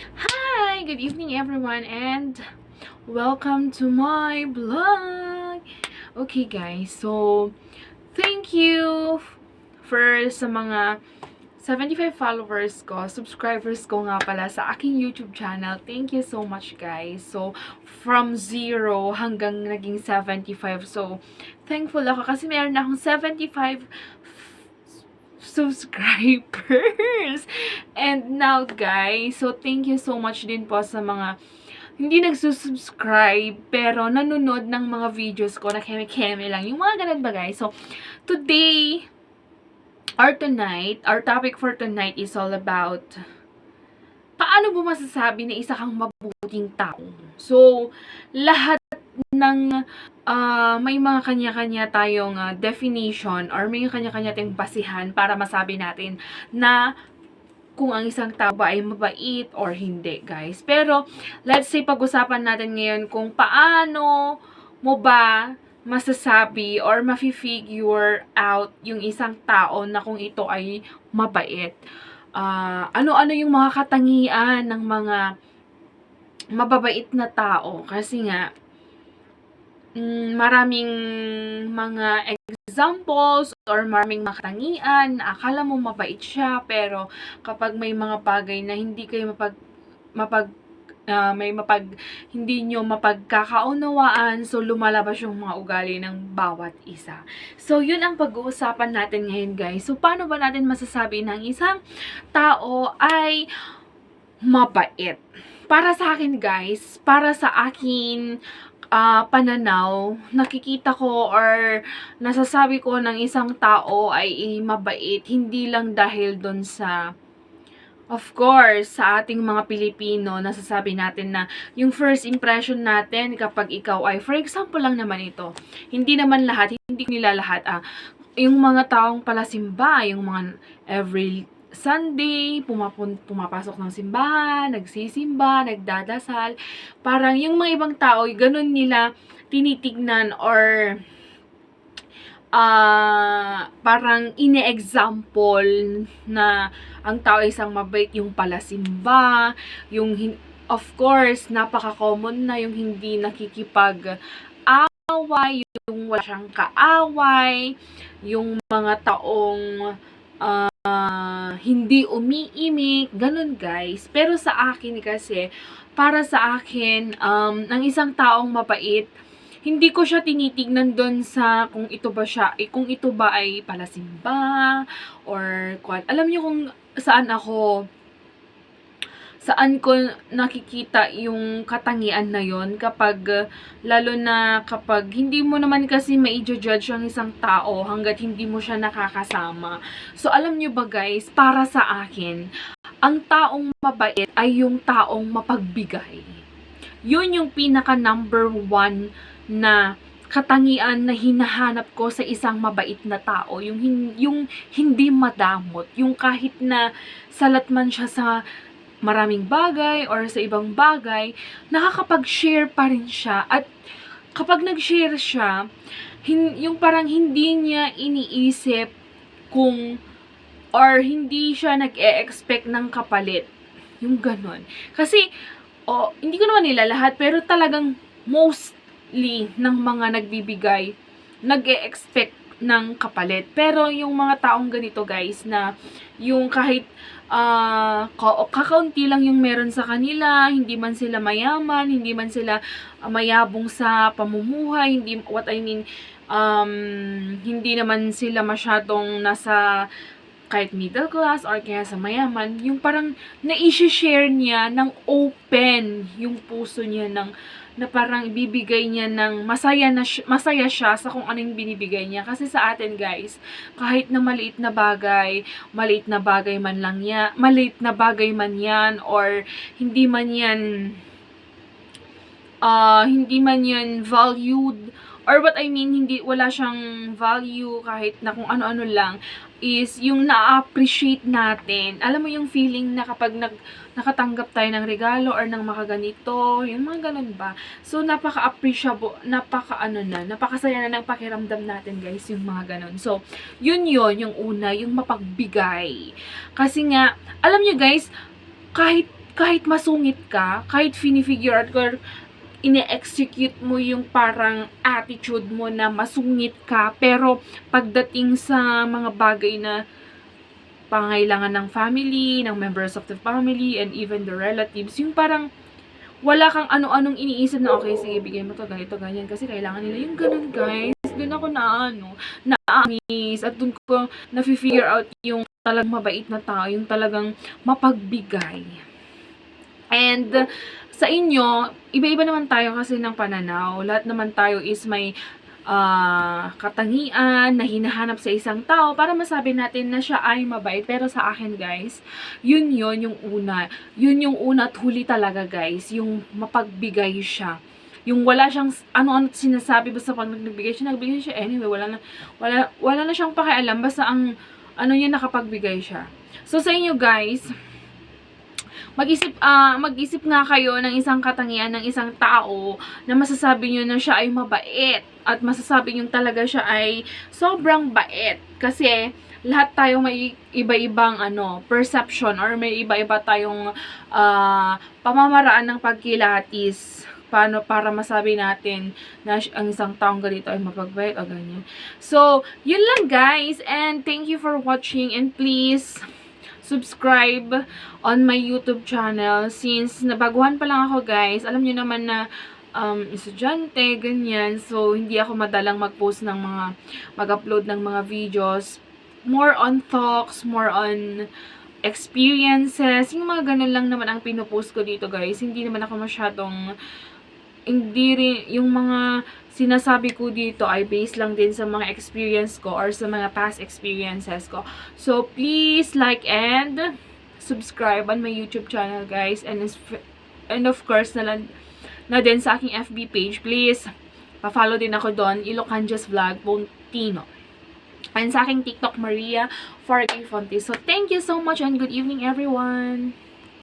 Hi! Good evening everyone and welcome to my vlog! Okay guys, so thank you for sa mga 75 followers ko, subscribers ko nga pala sa aking YouTube channel. Thank you so much guys. So, from zero hanggang naging 75. So, thankful ako kasi meron akong 75 subscribers. And now, guys, so thank you so much din po sa mga hindi nagsusubscribe pero nanonood ng mga videos ko na keme-keme lang. Yung mga ganun ba, guys? So, today, or tonight, our topic for tonight is all about paano mo masasabi na isa kang mabuting tao? So, lahat ng ah, may mga kanya-kanya tayong ah, definition or may kanya-kanya tayong basihan para masabi natin na kung ang isang tao ay mabait or hindi, guys. Pero, let's say, pag-usapan natin ngayon kung paano mo ba masasabi or mafi-figure out yung isang tao na kung ito ay mabait. Ah, ano-ano yung mga katangian ng mga mababait na tao kasi nga mm, maraming mga examples or maraming mga katangian na akala mo mabait siya pero kapag may mga bagay na hindi kayo mapag mapag ah, may mapag hindi nyo mapagkakaunawaan so lumalabas yung mga ugali ng bawat isa. So yun ang pag-uusapan natin ngayon guys. So paano ba natin masasabi ng isang tao ay mabait? Para sa akin guys, para sa akin ah, pananaw, nakikita ko or nasasabi ko ng isang tao ay mabait hindi lang dahil doon sa Of course, sa ating mga Pilipino, nasasabi natin na yung first impression natin kapag ikaw ay, for example lang naman ito, hindi naman lahat, hindi nila lahat, ah, yung mga taong palasimba, yung mga every Sunday, pumapun, pumapasok ng simbahan, nagsisimba, nagdadasal, parang yung mga ibang tao, ganun nila tinitignan or ah parang ine-example na ang tao isang mabait yung palasimba, yung of course, napaka-common na yung hindi nakikipag away, yung wala siyang kaaway, yung mga taong ah, hindi umiimik, ganun guys. Pero sa akin kasi, para sa akin, um, ang isang taong mabait, hindi ko siya tinitignan doon sa kung ito ba siya, eh, kung ito ba ay palasimba or kwan. Alam niyo kung saan ako saan ko nakikita yung katangian na yon kapag uh, lalo na kapag hindi mo naman kasi mai-judge ang isang tao hanggat hindi mo siya nakakasama. So alam niyo ba guys, para sa akin, ang taong mabait ay yung taong mapagbigay. Yun yung pinaka number one na katangian na hinahanap ko sa isang mabait na tao. Yung, hin- yung hindi madamot. Yung kahit na salat man siya sa maraming bagay or sa ibang bagay, nakakapag-share pa rin siya. At kapag nag-share siya, hin- yung parang hindi niya iniisip kung or hindi siya nag-e-expect ng kapalit. Yung ganon. Kasi, oh, hindi ko naman nila lahat, pero talagang most mostly ng mga nagbibigay, nag expect ng kapalit. Pero yung mga taong ganito guys na yung kahit uh, kakaunti lang yung meron sa kanila, hindi man sila mayaman, hindi man sila uh, mayabong sa pamumuhay, hindi what I mean um, hindi naman sila masyadong nasa kahit middle class or kaya sa mayaman, yung parang na-share niya ng open yung puso niya ng na parang ibibigay niya ng masaya na masaya siya sa kung ano yung binibigay niya. Kasi sa atin guys kahit na maliit na bagay maliit na bagay man lang yan maliit na bagay man yan or hindi man yan uh, hindi man yan valued or what I mean hindi wala siyang value kahit na kung ano-ano lang is yung na-appreciate natin. Alam mo yung feeling na kapag nag, nakatanggap tayo ng regalo or ng makaganito, yung mga ganun ba. So, napaka-appreciable, napaka-ano na, napakasaya na ng pakiramdam natin guys, yung mga ganun. So, yun yun, yung una, yung mapagbigay. Kasi nga, alam nyo guys, kahit kahit masungit ka, kahit finifigure out ko, ine-execute mo yung parang attitude mo na masungit ka, pero pagdating sa mga bagay na pangailangan ng family, ng members of the family, and even the relatives, yung parang wala kang ano-anong iniisip na, okay, sige, bigay mo to, ganito, ganyan, kasi kailangan nila yung ganun, guys. Doon ako na, ano, na-amaze, at doon ko na-figure out yung talagang mabait na tao, yung talagang mapagbigay. And, uh, sa inyo, iba-iba naman tayo kasi ng pananaw. Lahat naman tayo is may ah, katangian na hinahanap sa isang tao para masabi natin na siya ay mabait. Pero sa akin, guys, yun yun yung una. Yun yung una at huli talaga, guys. Yung mapagbigay siya. Yung wala siyang ano-ano sinasabi basta pag nagbigay siya, nagbigay siya anyway, wala na wala wala na siyang pakialam basta ang ano niya nakapagbigay siya. So sa inyo guys, mag-isip ah mag-isip nga kayo ng isang katangian ng isang tao na masasabi niyo na siya ay mabait at masasabi niyo talaga siya ay sobrang bait. Kasi lahat tayo may iba-ibang ano perception or may iba-iba tayong ah, pamamaraan ng pagkilatis. Paano para masabi natin na ang isang taong ganito ay mapagbait o ganyan. So, yun lang guys. And thank you for watching. And please subscribe on my YouTube channel since nabaguhan pa lang ako guys. Alam niyo naman na um, estudyante, ganyan. So, hindi ako madalang mag-post ng mga, mag-upload ng mga videos. More on talks, more on experiences. Yung mga ganun lang naman ang pinupost ko dito guys. Hindi naman ako masyadong hindi rin, yung mga sinasabi ko dito ay based lang din sa mga experience ko or sa mga past experiences ko. So, please like and subscribe on my YouTube channel, guys. And, and of course, na, lang, na din sa aking FB page, please, pa-follow din ako doon, Ilocanjas Vlog, Pontino. And sa aking TikTok, Maria 4K Fonte. So, thank you so much and good evening, everyone!